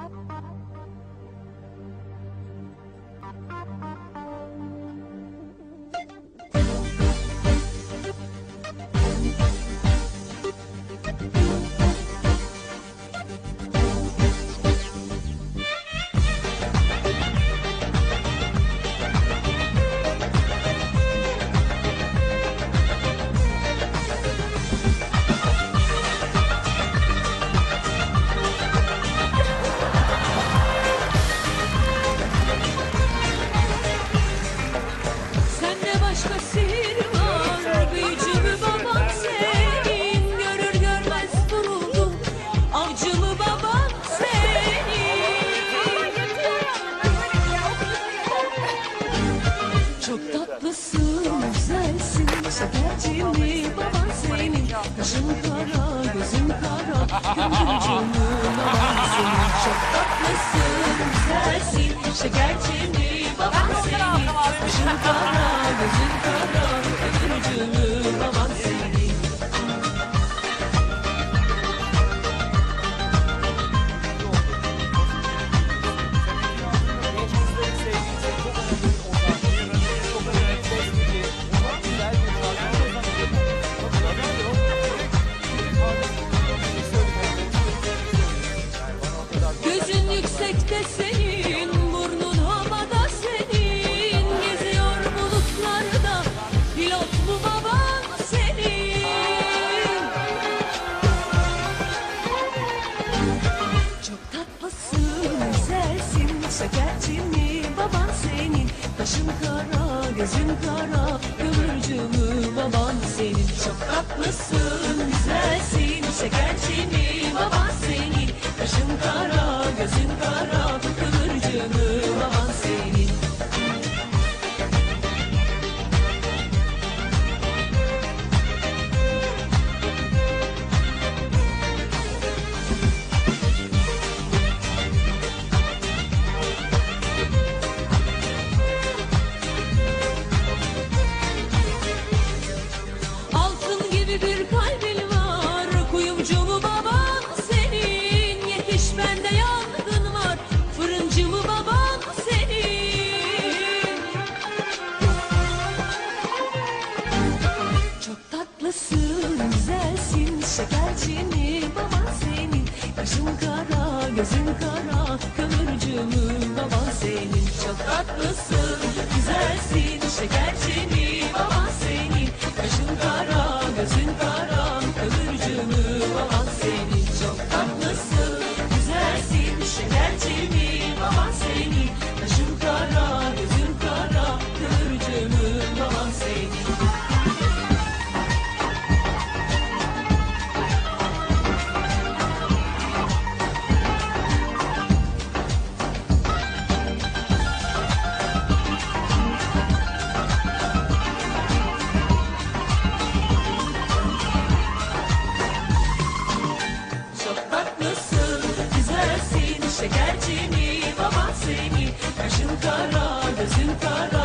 Bye. Başka var Büyücü mü senin. Görür görmez vuruldu Avcı mı senin. Çok tatlısın, güzelsin Şekerci mi baban senin. Kaşın kara, gözün kara Gönlün baban senin. Çok tatlısın, güzelsin Şekerci kara, gözün şekerci mi? Baban senin. Kaşın kara, gözün kara, mü baban senin. Çok tatlısın, tatlısın, güzelsin Şekerci mi baban senin. Kaşın kara, gözün kara Kömürcü mü baban senin. Çok tatlısın, güzelsin Şekerci mi baban senin. Kaşın kara, gözün kara Kömürcü mü baban senin. Çok tatlısın, güzelsin Şekerci mi baban senin şekerci mi baban senin Kaşın kara, gözün kara,